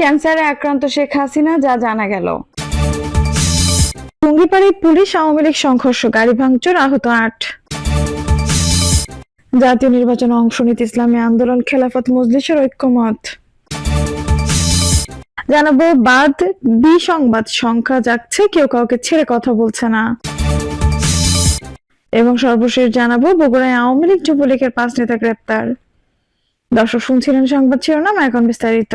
ক্যান্সারে আক্রান্ত শেখ হাসিনা, যা জানা গেল। টুঙ্গিপাড়ায় পুলিশ, আওয়ামী লীগ সংঘর্ষ, গাড়ি ভাঙচুর, আহত আট। জাতীয় নির্বাচনে অংশ নিতে ইসলামী আন্দোলন খেলাফত মজলিসের ঐক্যমত। জানাব, বাদ বি সংবাদ সংখ্যা যাচ্ছে কেউ কাউকে ছেড়ে কথা বলছে না। এবং সর্বশেষ জানাব, বগুড়ায় আওয়ামী লীগ যুবলীগের পাঁচ নেতা গ্রেপ্তার। দর্শক, শুনছিলেন সংবাদ শিরোনাম, এখন বিস্তারিত।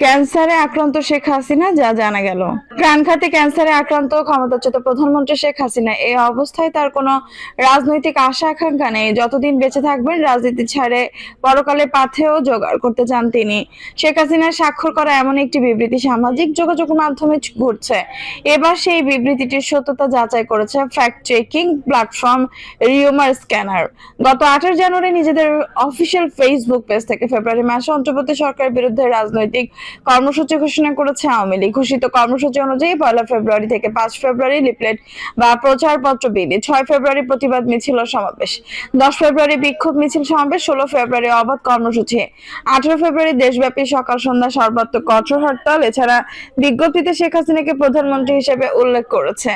ক্যান্সারে আক্রান্ত শেখ হাসিনা, যা জানা গেল। প্রাণঘাতী ক্যান্সারে আক্রান্ত ক্ষমতাচ্যুত প্রধানমন্ত্রী শেখ হাসিনা। এই অবস্থায় তার কোনো রাজনৈতিক আশা, আকাঙ্ক্ষা নেই। যতদিন বেঁচে থাকবেন, রাজনীতি ছাড়ে পরকালে পাথেও জোগাড় করতে চান তিনি। শেখ হাসিনার স্বাক্ষর করা এমন একটি বিবৃতি সামাজিক যোগাযোগ মাধ্যমে ঘুরছে। এবার সেই বিবৃতিটির সত্যতা যাচাই করেছে fact checking platform rumour scanner গত আঠাশ জানুয়ারি নিজেদের অফিসিয়াল ফেসবুক পেজ থেকে ফেব্রুয়ারি মাসে অন্তর্বর্তী সরকারের বিরুদ্ধে রাজনৈতিক কর্মসূচি ঘোষণা করেছে আওয়ামী লীগ। ঘোষিত কর্মসূচি অনুযায়ী পয়লা ফেব্রুয়ারি থেকে পাঁচ ফেব্রুয়ারি লিফলেট বা প্রচারপত্র বিলি, ছয় ফেব্রুয়ারি প্রতিবাদ মিছিল সমাবেশ, দশ ফেব্রুয়ারি বিক্ষোভ মিছিল সমাবেশ, ষোলো ফেব্রুয়ারি অবাধ কর্মসূচি, আঠারো ফেব্রুয়ারি দেশব্যাপী সকাল সন্ধ্যা সর্বত্র কঠোর হরতাল, এছাড়া বিজ্ঞপ্তিতে শেখ হাসিনাকে প্রধানমন্ত্রী হিসেবে উল্লেখ করেছে।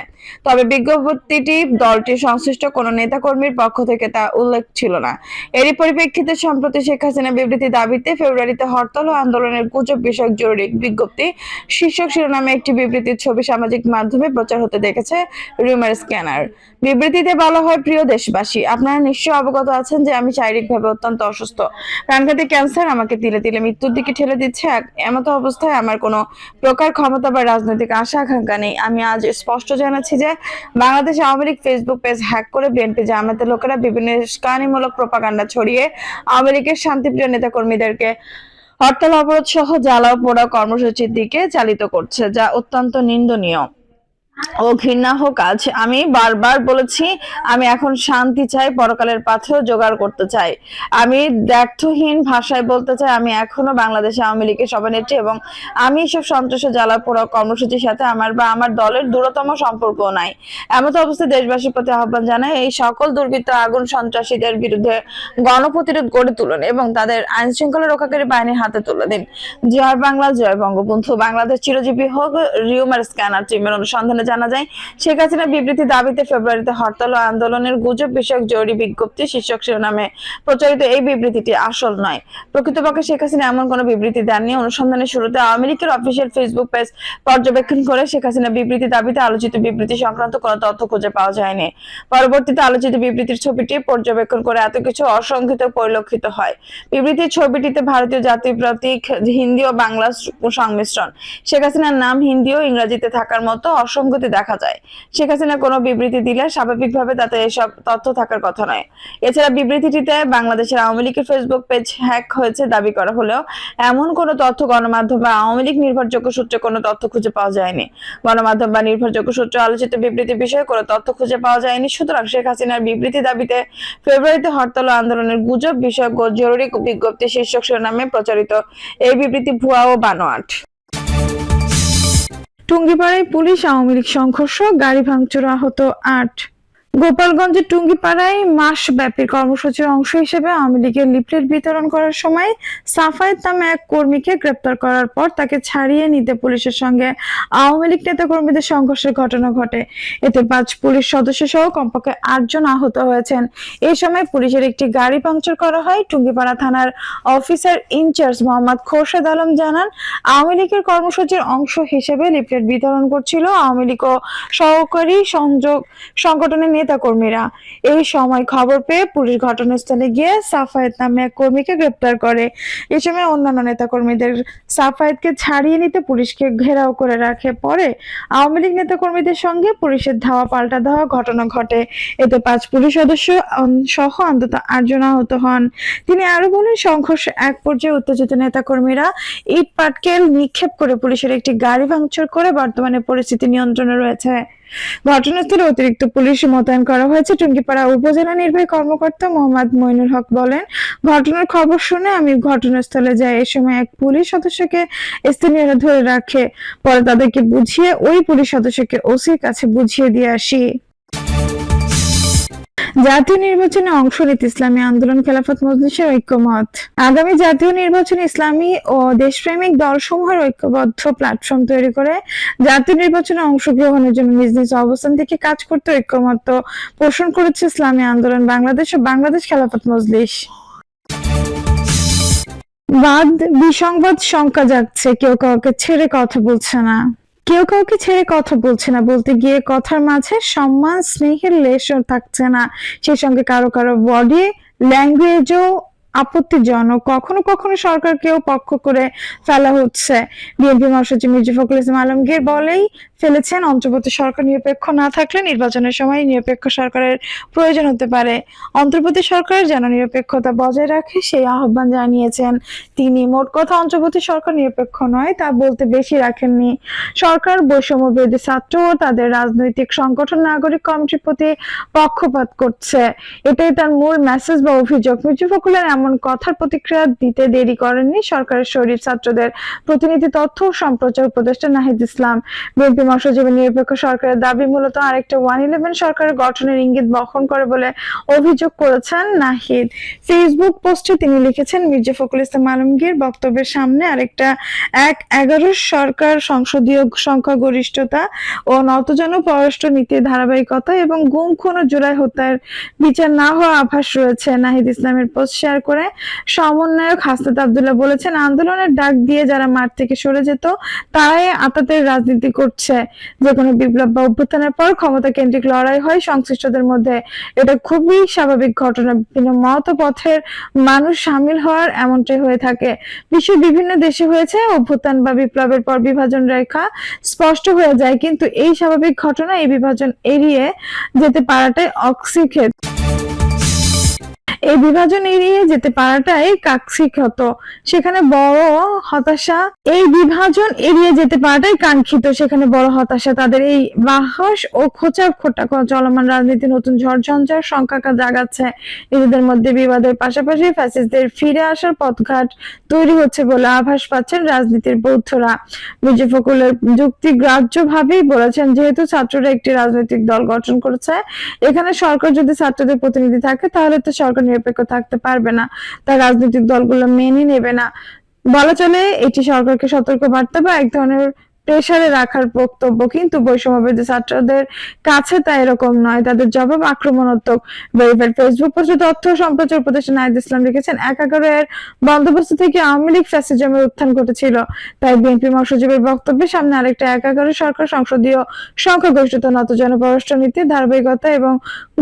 তবে বিজ্ঞপ্তিটি দলটির সংশ্লিষ্ট কোনো নেতাকর্মীর পক্ষ থেকে তা উল্লেখ ছিল না। এরই পরিপ্রেক্ষিতে সম্প্রতি শেখ হাসিনা বিবৃতি দাবিতে ফেব্রুয়ারিতে হরতাল ও আন্দোলনের গুজব বিষয়ক জরুরি বিজ্ঞপ্তি। শীর্ষক শিরোনামে একটি বিবৃতির ছবি সামাজিক মাধ্যমে প্রচার হতে দেখেছে রিউমার স্ক্যানার। বিবৃতিতে বলা হয়, প্রিয় দেশবাসী, আপনারা নিশ্চয় অবগত আছেন যে আমি শারীরিকভাবে অত্যন্ত অসুস্থ। প্রাণঘাতী ক্যান্সার আমাকে তিলে তিলে মৃত্যুর দিকে ঠেলে দিচ্ছে। এমত অবস্থায় আমার কোনো প্রকার ক্ষমতা বা রাজনৈতিক আশা আকাঙ্ক্ষা নেই। আমি আজ স্পষ্ট জানাচ্ছি যে Bangladesh Awami League Facebook page hack করে বিএনপি জামাতের লোকেরা বিভিন্ন উস্কানিমূলক প্রপাগান্ডা ছড়িয়ে আওয়ামী লীগের শান্তিপ্রিয় নেতাকর্মীদেরকে হরতাল অবরোধ সহ জ্বালাও পোড়া কর্মসূচির দিকে চালিত করছে যা অত্যন্ত নিন্দনীয়। ও ঘৃণাহ কাজ আমি বারবার বলেছি, আমি এখন শান্তি চাই, পরকালের পাথেও জোগাড় করতে চাই। আমি দ্ব্যর্থহীন ভাষায় বলতে চাই, আমি এখনও বাংলাদেশে আওয়ামী লীগের সভানেত্রী এবং আমি এসব সন্ত্রাসে জ্বালা পোড়া কর্মসূচির সাথে আমার বা আমার দলের দূরতম সম্পর্ক নাই। এমত অবস্থায় দেশবাসীর প্রতি আহ্বান জানাই, এই সকল দুর্বৃত্ত আগুন সন্ত্রাসীদের বিরুদ্ধে গণপ্রতিরোধ গড়ে তুলুন এবং তাদের আইন শৃঙ্খলা রক্ষাকারী বাহিনীর হাতে তুলে দিন। জয় বাংলা, জয় বঙ্গবন্ধু। বাংলাদেশ চিরজীবী হোক, রিউমার স্ক্যানার টিমের অনুসন্ধানে জানা যায়, শেখ হাসিনা বিবৃতি দাবিতে ফেব্রুয়ারিতে হরতাল ও আন্দোলনের গুজব বিষয়ক জরুরি বিজ্ঞপ্তি শীর্ষক শিরোনামে প্রচারিত এই বিবৃতিটি আসল নয়। প্রকৃতপক্ষে শেখ হাসিনা এমন কোনো বিবৃতি দেননি। অনুসন্ধানের শুরুতে আওয়ামী লীগের অফিসিয়াল ফেসবুক পেজ পর্যবেক্ষণ করে শেখ হাসিনা বিবৃতি দাবিতে আলোচিত বিবৃতি সংক্রান্ত কোনো তথ্য খুঁজে পাওয়া যায়নি। পরবর্তীতে আলোচিত বিবৃতির ছবিটি পর্যবেক্ষণ করে এত কিছু অসংখ্যিত পরিলক্ষিত হয়। বিবৃতির ছবিটিতে ভারতীয় জাতির প্রতীক, হিন্দি ও বাংলা সংমিশ্রণ। শেখ হাসিনার নাম হিন্দি ও ইংরেজিতে থাকার মতো অসংগতি দেখা যায়। শেখ হাসিনা কোনো বিবৃতি দিলে স্বাভাবিকভাবে তাতে এসব তথ্য থাকার কথা নয়। এছাড়া বিবৃতিটিতে বাংলাদেশের আওয়ামী লীগের ফেসবুক পেজ হ্যাক হয়েছে দাবি করা হলেও এমন কোনো তথ্য, গণমাধ্যম বা আওয়ামী লীগ নির্ভরযোগ্য সূত্রে কোনো তথ্য খুঁজে পাওয়া যায়নি। গণমাধ্যম বা নির্ভরযোগ্য সূত্রে আলোচিত বিবৃতি বিষয়ে কোনো তথ্য খুঁজে পাওয়া যায়নি। সুতরাং শেখ হাসিনার বিবৃতি দাবিতে ফেব্রুয়ারিতে হরতাল আন্দোলনের গুজব বিষয়ক জরুরি বিজ্ঞপ্তি শীর্ষক শিরোনামে প্রচারিত এই বিবৃতি ভুয়া ও বানোয়াট। টুঙ্গিপাড়ায় পুলিশ আওয়ামী লীগ সংঘর্ষ গাড়ি ভাঙচুর আহত আট। গোপালগঞ্জের টুঙ্গিপাড়ায় মাস ব্যাপী কর্মসূচির অংশ হিসেবে আওয়ামী লীগের লিফলেট বিতরণ করার সময় সাফায়েত নামে এক কর্মীকে গ্রেপ্তার করার পর তাকে ছাড়িয়ে নিতে পুলিশের সঙ্গে আওয়ামী লীগ নেতাকর্মীদের সংঘর্ষের ঘটনা ঘটে। এতে পাঁচ পুলিশ সদস্য সহ কমপক্ষে আটজন আহত হয়েছেন। এই সময় পুলিশের একটি গাড়ি পাংচার করা হয়। টুঙ্গিপাড়া থানার officer in charge Mohammad Khorshed Alam জানান, আওয়ামী লীগের কর্মসূচির অংশ হিসেবে লিফলেট বিতরণ করছিল আওয়ামী লীগ ও সহকারী সংযোগ সংগঠনের নেতাকর্মীরা। এই সময় খবর পেয়ে পুলিশ ঘটনাস্থলে গিয়ে সাফায়েত নামে এক কর্মীকে গ্রেপ্তার করে। এ সময় অন্যান্য নেতাকর্মীদের সাফায়েতকে ছাড়িয়ে নিতে পুলিশকে ঘেরাও করে রাখে। পরে আওয়ামী লীগ নেতাকর্মীদের সঙ্গে পুলিশের ধাওয়া পাল্টা ধাওয়া ঘটনা ঘটে। এতে পাঁচ পুলিশ সদস্য সহ অন্তত আটজন আহত হন। তিনি আরও বলেন, সংঘর্ষে এক পর্যায়ে উত্তেজিত নেতাকর্মীরা ইট পাটকেল নিক্ষেপ করে পুলিশের একটি গাড়ি ভাঙচুর করে বর্তমানে পরিস্থিতি নিয়ন্ত্রণে রয়েছে। ঘটনাস্থলে অতিরিক্ত পুলিশ মোতায়েন করা হয়েছে। টুঙ্গিপাড়া উপজেলা নির্বাহী কর্মকর্তা মোহাম্মদ মইনুল হক বলেন, ঘটনার খবর শুনে আমি ঘটনাস্থলে যাই। এ সময় এক পুলিশ সদস্যকে স্থানীয়রা ধরে রাখে। পরে তাদেরকে বুঝিয়ে ওই পুলিশ সদস্যকে ওসির কাছে বুঝিয়ে দিয়ে আসি। জাতীয় নির্বাচনে অংশ নিতে ইসলামী আন্দোলন খেলাফত মজলিসের ঐক্যমত। আগামী জাতীয় নির্বাচনে ইসলামী ও দেশপ্রেমিক দলসমূহের ঐক্যবদ্ধ প্ল্যাটফর্ম তৈরি করে জাতীয় নির্বাচনে অংশগ্রহণের জন্য নিজ নিজ অবস্থান থেকে কাজ করতে ঐক্যমত পোষণ করেছে ইসলামী আন্দোলন বাংলাদেশ ও বাংলাদেশ খেলাফত মজলিস। বাদ, বিসংবাদ, শঙ্কা যাচ্ছে কেউ কাউকে ছেড়ে কথা বলছে না। কেউ কাউকে ছেড়ে কথা বলছে না। বলতে গিয়ে কথার মাঝে সম্মান, স্নেহের লেশও থাকছে না। সেই সঙ্গে কারও কারও বডি ল্যাঙ্গুয়েজও আপত্তিজনক। কখনো কখনো সরকারকেও পক্ষ করে ফেলা হচ্ছে। বিএনপি মহাসচিব মির্জা ফখরুল ইসলাম আলমগীর বলেই ফেলেছেন। অন্তর্বর্তী সরকার নিরপেক্ষ না থাকলে নির্বাচনের সময় নিরপেক্ষ সরকারের প্রয়োজন হতে পারে। অন্তর্বর্তী সরকার যেন নিরপেক্ষতা বজায় রাখে, সেই আহ্বান জানিয়েছেন তিনি। মোট কথা, অন্তর্বর্তী সরকার নিরপেক্ষ নয়, তা বলতে বেশি রাখেননি। সরকার বৈষম্য বিরোধী ছাত্র ও তাদের রাজনৈতিক সংগঠন নাগরিক কমিটির প্রতি পক্ষপাত করছে। এটাই তার মূল মেসেজ বা অভিযোগ। মির্জা ফখরুলের এমন কথার প্রতিক্রিয়া দিতে দেরি করেননি সরকারের শরীর ছাত্রদের। প্রতিনিধি তথ্য সম্প্রচার উপদেষ্টা নাহিদ ইসলাম। বিএনপি মহাসচিবের নিরপেক্ষ সরকারের দাবি মূলত আরেকটা ওয়ান ইলেভেন সরকারের গঠনের ইঙ্গিত বহন করে বলে অভিযোগ করেছেন নাহিদ। ফেসবুক পোস্টে তিনি লিখেছেন, মির্জা ফখরুল ইসলাম আলমগীর বক্তব্যের সামনে আরেকটা এক এগারো সরকার সংসদীয় সংখ্যাগরিষ্ঠতা ও নতজন পররাষ্ট্র নীতির ধারাবাহিকতা এবং গুম, খুন ও জুলাই হত্যার বিচার না হওয়া আভাস রয়েছে। নাহিদ ইসলামের পোস্ট শেয়ার করে সমন্বয়ক হাসনাত আবদুল্লাহ বলেছেন, আন্দোলনের ডাক দিয়ে যারা মাঠ থেকে সরে যেত, তারাই আতাতের রাজনীতি করছে। যে কোনো বিপ্লব বা অভ্যুত্থানের পর ক্ষমতা কেন্দ্রিক লড়াই হয়, সংশ্লিষ্টদের মধ্যে এটা খুবই স্বাভাবিক ঘটনা। বিভিন্ন মত পথের মানুষ সামিল হওয়ার এমনটাই হয়ে থাকে। বিশ্বের বিভিন্ন দেশে হয়েছে অভ্যুত্থান বা বিপ্লবের পর বিভাজন রেখা স্পষ্ট হয়ে যায়, কিন্তু এই স্বাভাবিক ঘটনা এই বিভাজন এড়িয়ে যেতে পারাটাই অক্সিক্ষেত এই বিভাজন এড়িয়ে যেতে পারাটাই কাঙ্ক্ষিত সেখানে বড় হতাশা এই বিভাজন এড়িয়ে যেতে পারাটাই কাঙ্ক্ষিত। সেখানে বড় হতাশা তাদের এই বাহস ও খোঁচা খোটা চলমান রাজনীতি, নতুন ঝড় ঝঞ্ঝার সংখ্যা জাগাচ্ছে। নিজেদের মধ্যে বিবাদের পাশাপাশি ফ্যাসিস্টদের ফিরে আসার পথঘাট তৈরি হচ্ছে বলে আভাস পাচ্ছেন রাজনীতির বৌদ্ধরা। মির্জা ফখরুলের যুক্তি গ্রাহ্যভাবেই বলেছেন, যেহেতু ছাত্ররা একটি রাজনৈতিক দল গঠন করেছে, এখানে সরকার যদি ছাত্রদের প্রতিনিধি থাকে, তাহলে তো সরকার নিরপেক্ষ থাকতে পারবে না, তার রাজনৈতিক দলগুলো মেনে নেবে না। বলা চলে, এটি সরকারকে সতর্ক বার্তা বা এক ধরনের প্রেসারে রাখার বক্তব্য, কিন্তু বৈষম্যবিরোধী ছাত্রদের কাছে তা এরকম নয়। তাদের জবাব আক্রমণাত্মক। ভেরিফাইড ফেসবুক পোস্টে তথ্য সম্প্রচার উপদেষ্টা নাহিদ ইসলাম লিখেছেন এক এর বন্দোবস্ত থেকে আওয়ামী লীগ ফ্যাসিজমের উত্থান ঘটেছিল। তাই বিএনপি মহাসচিবের বক্তব্যের সামনে আরেকটা এক সরকার সংসদীয় সংখ্যাগরিষ্ঠতা নত জনপররাষ্ট্র নীতি ধারাবাহিকতা এবং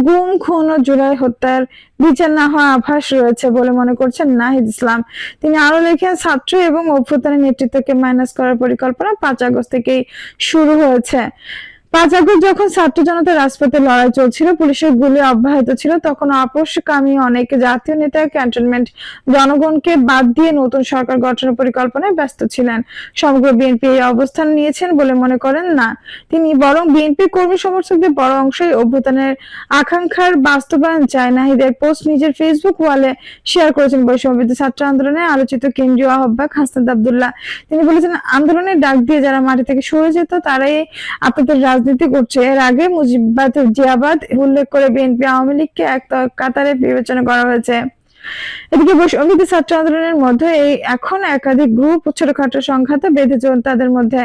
গুম, খুন ও জুলাই হত্যার বিচার না হওয়া আভাস রয়েছে বলে মনে করছেন নাহিদ ইসলাম। তিনি আরও লেখেন, ছাত্র এবং অভ্যুত্থানের নেতৃত্বকে মাইনাস করার পরিকল্পনা পাঁচ থেকেই শুরু হয়েছে। পাঁচ যখন ছাত্র জনতা রাজপথে লড়াই চলছিল, পুলিশের গুলি অব্যাহত ছিল, তখন আপোষকামী অনেক জাতীয় নেতা ক্যান্টনমেন্ট জনগণকে বাদ দিয়ে নতুন সরকার গঠনের পরিকল্পনায় ব্যস্ত ছিলেন। সমগ্র বিএনপি এই অবস্থান নিয়েছেন বলে মনে করেন না তিনি, বরং বিএনপি কর্মী সমর্থকদের বড় অংশই অভ্যুত্থানের আকাঙ্ক্ষার বাস্তবায়ন চায়। নাহিদের পোস্ট নিজের ফেসবুক ওয়ালে শেয়ার করেছেন বৈষম্যবিদ্যা ছাত্র আন্দোলনে আলোচিত কেন্দ্রীয় আহ্বায়ক হাসনাত আবদুল্লাহ। তিনি বলেছেন, আন্দোলনের ডাক দিয়ে যারা মাটি থেকে সরে যেত, তারাই আপনাদের রাজনীতি করছে। এর আগে মুজিবাদ জিয়াবাদ উল্লেখ করে বিএনপি আওয়ামী লীগকে এক কাতারে বিবেচনা করা হয়েছে। এদিকে বৈষম্যবিধি ছাত্র আন্দোলনের মধ্যে এই এখন একাধিক গ্রুপ ছোটখাটো সংঘাতে বেঁধেছে তাদের মধ্যে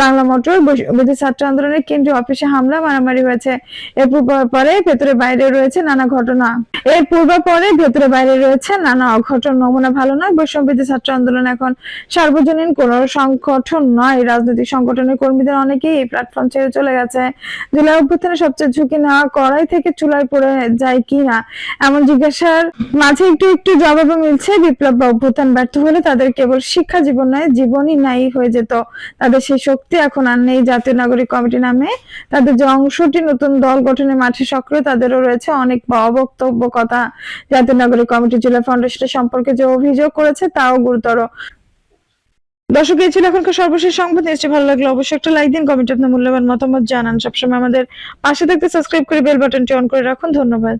বাংলা মোটর বৈষম্যবিধি ছাত্র আন্দোলনের কেন্দ্রীয় অফিসে হামলা, মারামারি হয়েছে। এর পূর্ব পরে ভেতরে বাইরে রয়েছে নানা ঘটনা। এর পূর্ব পরে ভেতরে বাইরে রয়েছে নানা অঘটন। নমুনা ভালো নয় বৈষম্যবিধি ছাত্র আন্দোলন এখন সার্বজনীন কোন সংগঠন নয়। রাজনৈতিক সংগঠনের কর্মীদের অনেকেই এই প্ল্যাটফর্ম ছেড়ে চলে গেছে। জুলাই অভ্যুত্থানে সবচেয়ে ঝুঁকি না কড়াই থেকে চুলায় পড়ে যায় কিনা? এমন জিজ্ঞাসার মাঝে একটু একটু একটু জবাবও মিলছে, বিপ্লব বা অভ্যুত্থান ব্যর্থ হলে তাদের কেবল শিক্ষা জীবন নয়, জীবনই নাই হয়ে যেত। তাদের সেই শক্তি এখন আর নেই। জাতীয় নাগরিক কমিটি নামে তাদের যে অংশটি নতুন দল গঠনের মাঠে সক্রিয়, তাদেরও রয়েছে অনেক অবক্তব্য কথা। জাতীয় নাগরিক কমিটি জেলা ফাউন্ডেশনের সম্পর্কে যে অভিযোগ করেছে, তাও গুরুতর। দর্শক, এই ছিল এখনকার সর্বশেষ সংবাদ। নিশ্চয়ই ভালো লাগল অবশ্যই একটা লাইক দিন, কমেন্টে আপনার মূল্যবান মতামত জানান। সবসময় আমাদের পাশে থাকতে সাবস্ক্রাইব করে বেল বাটনটি অন করে রাখুন। ধন্যবাদ।